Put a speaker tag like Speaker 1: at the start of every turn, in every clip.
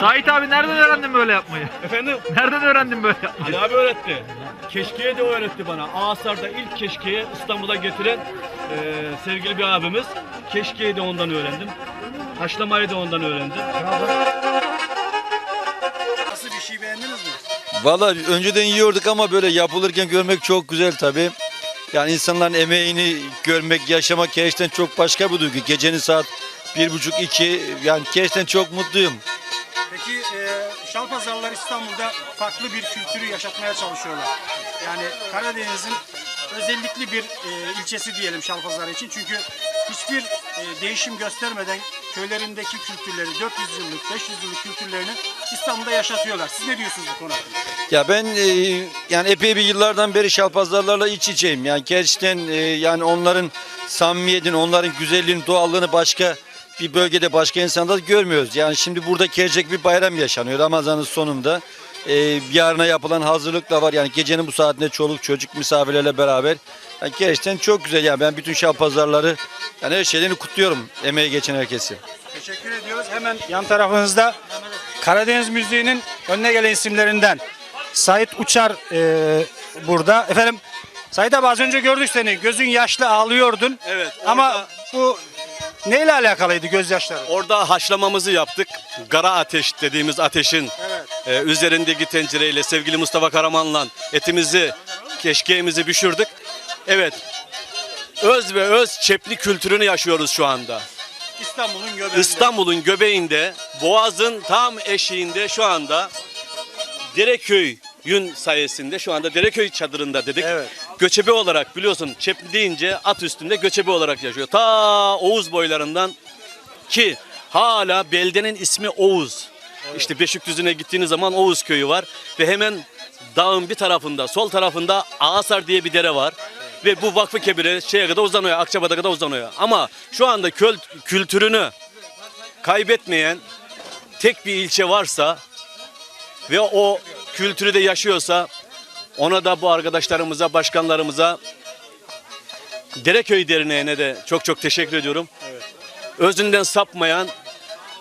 Speaker 1: Sait abi nereden öğrendin böyle yapmayı?
Speaker 2: Efendim?
Speaker 1: Nereden öğrendin böyle yapmayı?
Speaker 2: Ali abi öğretti. Keşkeye de o öğretti bana. Ağasar'da ilk keşkeye İstanbul'a getiren e, sevgili bir abimiz. Keşkeyi de ondan öğrendim. Haşlamayı da ondan öğrendim.
Speaker 3: Nasıl bir şey beğendiniz mi?
Speaker 4: Valla önceden yiyorduk ama böyle yapılırken görmek çok güzel tabii. Yani insanların emeğini görmek, yaşamak gerçekten çok başka bir duygu. Gecenin saat bir buçuk iki yani gerçekten çok mutluyum.
Speaker 3: Peki e, Şalpazarlar İstanbul'da farklı bir kültürü yaşatmaya çalışıyorlar. Yani Karadeniz'in özellikli bir e, ilçesi diyelim Şalpazarı için. Çünkü hiçbir e, değişim göstermeden köylerindeki kültürleri, 400 yıllık, 500 yıllık kültürlerini İstanbul'da yaşatıyorlar. Siz ne diyorsunuz bu konu hakkında?
Speaker 4: Ya ben e, yani epey bir yıllardan beri şalpazlarlarla iç içeyim. Yani gerçekten e, yani onların samimiyetini, onların güzelliğini, doğallığını başka bir bölgede başka insanlar görmüyoruz. Yani şimdi burada gelecek bir bayram yaşanıyor Ramazan'ın sonunda. E, yarına yapılan hazırlık da var. Yani gecenin bu saatinde çoluk çocuk misafirlerle beraber. Yani gerçekten çok güzel. Yani ben bütün şalpazarları yani her şeylerini kutluyorum emeği geçen herkesi.
Speaker 3: Teşekkür ediyoruz. Hemen yan tarafınızda Karadeniz müziğinin önüne gelen isimlerinden Sait Uçar e, burada. Efendim Sait abi az önce gördük seni. Gözün yaşlı ağlıyordun.
Speaker 5: Evet.
Speaker 3: Ama bu neyle alakalıydı gözyaşları?
Speaker 5: Orada haşlamamızı yaptık. Gara ateş dediğimiz ateşin e, üzerindeki tencereyle sevgili Mustafa Karaman'la etimizi, keşkeğimizi pişirdik. Evet. Öz ve öz çepli kültürünü yaşıyoruz şu anda.
Speaker 3: İstanbul'un göbeğinde.
Speaker 5: İstanbul'un göbeğinde, Boğaz'ın tam eşiğinde şu anda Dereköy'ün sayesinde şu anda Dereköy çadırında dedik.
Speaker 3: Evet.
Speaker 5: Göçebe olarak biliyorsun Çepli deyince at üstünde göçebe olarak yaşıyor. Ta Oğuz boylarından ki hala beldenin ismi Oğuz. İşte Beşikdüzü'ne gittiğiniz zaman Oğuz köyü var ve hemen dağın bir tarafında, sol tarafında Ağasar diye bir dere var. Ve bu Vakfı Kebir'e şeye kadar uzanıyor, Akçabat'a kadar uzanıyor. Ama şu anda köl kültürünü kaybetmeyen tek bir ilçe varsa ve o kültürü de yaşıyorsa ona da bu arkadaşlarımıza, başkanlarımıza Dereköy Derneği'ne de çok çok teşekkür ediyorum. Özünden sapmayan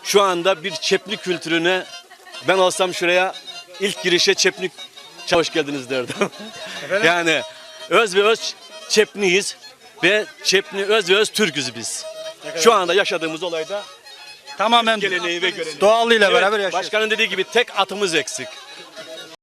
Speaker 5: şu anda bir çepli kültürüne ben olsam şuraya ilk girişe çeplik hoş geldiniz derdim. yani öz ve öz çepliyiz ve çepli öz ve öz Türk'üz biz. Şu anda yaşadığımız olayda
Speaker 3: Tamamen
Speaker 5: geleneği ve göreneği.
Speaker 3: doğallığıyla
Speaker 5: Evet,
Speaker 3: beraber yaşıyoruz.
Speaker 5: Başkanın dediği gibi tek atımız eksik.